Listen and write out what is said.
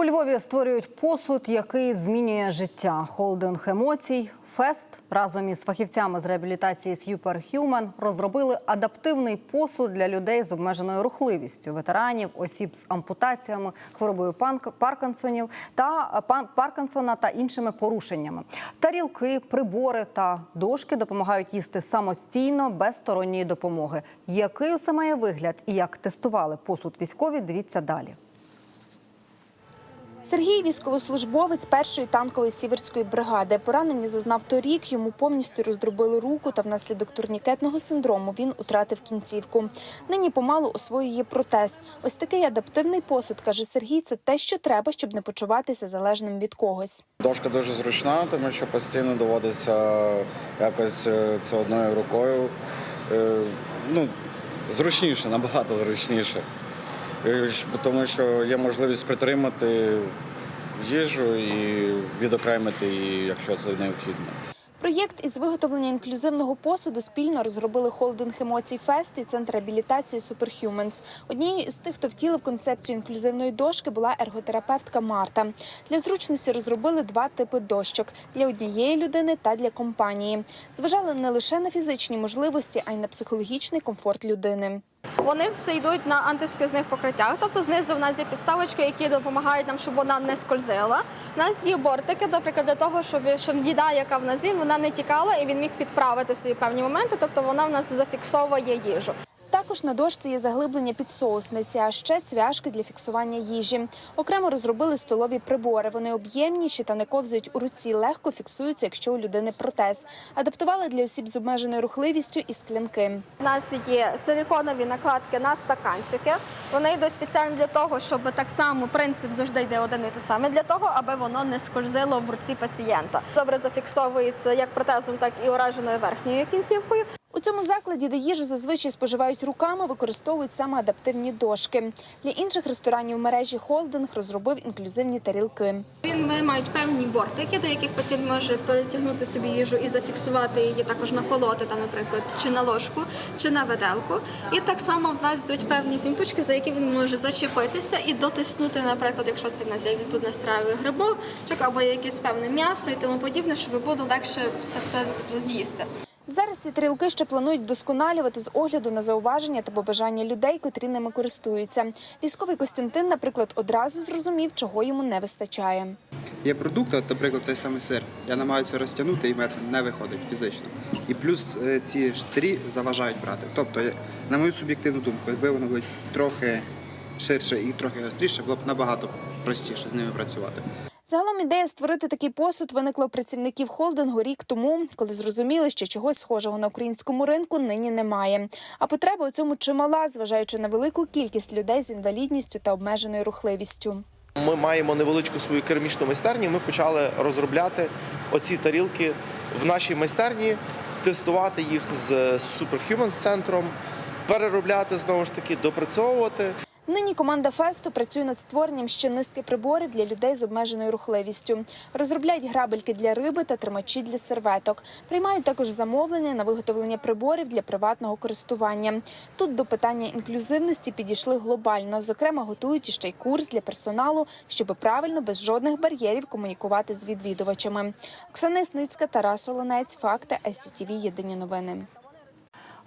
У Львові створюють посуд, який змінює життя. Холдинг емоцій. Фест разом із фахівцями з реабілітації Superhuman розробили адаптивний посуд для людей з обмеженою рухливістю, ветеранів, осіб з ампутаціями, хворобою Паркінсонів та а, пан- Паркінсона та іншими порушеннями. Тарілки, прибори та дошки допомагають їсти самостійно без сторонньої допомоги. Який усе має вигляд і як тестували посуд військові? Дивіться далі. Сергій військовослужбовець першої танкової сіверської бригади. Поранення зазнав торік. Йому повністю роздробили руку, та внаслідок турнікетного синдрому він утратив кінцівку. Нині помалу освоює протез. Ось такий адаптивний посуд, каже Сергій. Це те, що треба, щоб не почуватися залежним від когось. Дошка дуже зручна, тому що постійно доводиться якось е, це одною рукою. Е, Ну, зручніше, набагато зручніше. Е, Тому що є можливість притримати їжу і відокремити її, якщо це необхідно. Проєкт із виготовлення інклюзивного посуду спільно розробили холдинг емоцій Фест і центр реабілітації Superhumans. Однією з тих, хто втілив концепцію інклюзивної дошки, була ерготерапевтка Марта. Для зручності розробили два типи дощок для однієї людини та для компанії. Зважали не лише на фізичні можливості, а й на психологічний комфорт людини. Вони все йдуть на антискизних покриттях. Тобто знизу в нас є підставочки, які допомагають нам, щоб вона не скользила. У нас є бортики, наприклад, для того, щоб, їда, яка в нас є, вона не тікала і він міг підправити свої певні моменти. Тобто вона в нас зафіксовує їжу. Також на дошці є заглиблення під соусниці, а ще цвяшки для фіксування їжі. Окремо розробили столові прибори. Вони об'ємніші та не ковзають у руці, легко фіксуються, якщо у людини протез. Адаптували для осіб з обмеженою рухливістю і склянки. У нас є силіконові накладки на стаканчики. Вони йдуть спеціально для того, щоб так само принцип завжди йде один і той самий для того, аби воно не скользило в руці пацієнта. Добре зафіксовується як протезом, так і ураженою верхньою кінцівкою. У цьому закладі, де їжу зазвичай споживають руками, використовують саме адаптивні дошки. Для інших ресторанів мережі холдинг розробив інклюзивні тарілки. Він мають певні бортики, до яких пацієнт може перетягнути собі їжу і зафіксувати її також наколоти, там, наприклад, чи на ложку, чи на виделку. І так само в нас йдуть певні пімпочки, за які він може зачепитися і дотиснути, наприклад, якщо це в нас є тут настраює грибочок або якесь певне м'ясо і тому подібне, щоб було легше все все з'їсти. Зараз ці тарілки ще планують вдосконалювати з огляду на зауваження та побажання людей, котрі ними користуються. Військовий Костянтин, наприклад, одразу зрозумів, чого йому не вистачає. Є продукт, наприклад, цей самий сир. Я намагаюся розтягнути, і мене це не виходить фізично. І плюс е, ці штирі заважають брати. Тобто, на мою суб'єктивну думку, якби воно було трохи ширше і трохи гостріше, було б набагато простіше з ними працювати. Загалом ідея створити такий посуд виникла у працівників холдингу рік тому, коли зрозуміли, що чогось схожого на українському ринку нині немає. А потреба у цьому чимала, зважаючи на велику кількість людей з інвалідністю та обмеженою рухливістю. Ми маємо невеличку свою керамічну майстерню. Ми почали розробляти оці тарілки в нашій майстерні, тестувати їх з Superhumans центром, переробляти знову ж таки, допрацьовувати. Нині команда фесту працює над створенням ще низки приборів для людей з обмеженою рухливістю. Розробляють грабельки для риби та тримачі для серветок. Приймають також замовлення на виготовлення приборів для приватного користування. Тут до питання інклюзивності підійшли глобально. Зокрема, готують іще й курс для персоналу, щоб правильно без жодних бар'єрів комунікувати з відвідувачами. Оксана Сницька, Тарас Оленець, факти СCTV, Єдині новини.